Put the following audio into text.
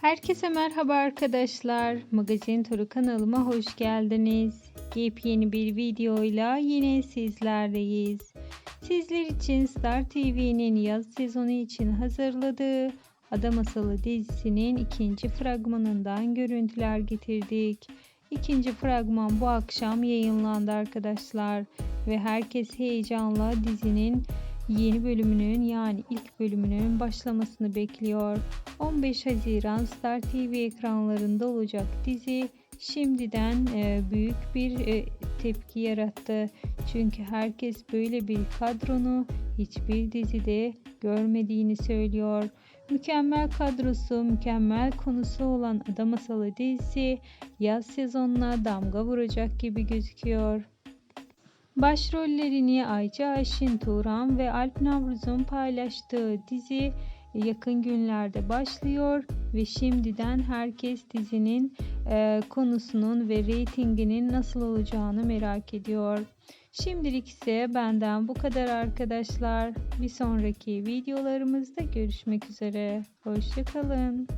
Herkese merhaba arkadaşlar. Magazin Turu kanalıma hoş geldiniz. Yepyeni bir videoyla yine sizlerleyiz. Sizler için Star TV'nin yaz sezonu için hazırladığı Ada Masalı dizisinin ikinci fragmanından görüntüler getirdik. İkinci fragman bu akşam yayınlandı arkadaşlar ve herkes heyecanla dizinin yeni bölümünün yani ilk bölümünün başlamasını bekliyor. 15 Haziran Star TV ekranlarında olacak dizi şimdiden e, büyük bir e, tepki yarattı. Çünkü herkes böyle bir kadronu hiçbir dizide görmediğini söylüyor. Mükemmel kadrosu, mükemmel konusu olan Ada Masalı dizisi yaz sezonuna damga vuracak gibi gözüküyor. Başrollerini Ayça Ayşin Turan ve Alp Navruz'un paylaştığı dizi yakın günlerde başlıyor ve şimdiden herkes dizinin e, konusunun ve reytinginin nasıl olacağını merak ediyor. Şimdilik ise benden bu kadar arkadaşlar. Bir sonraki videolarımızda görüşmek üzere. Hoşçakalın.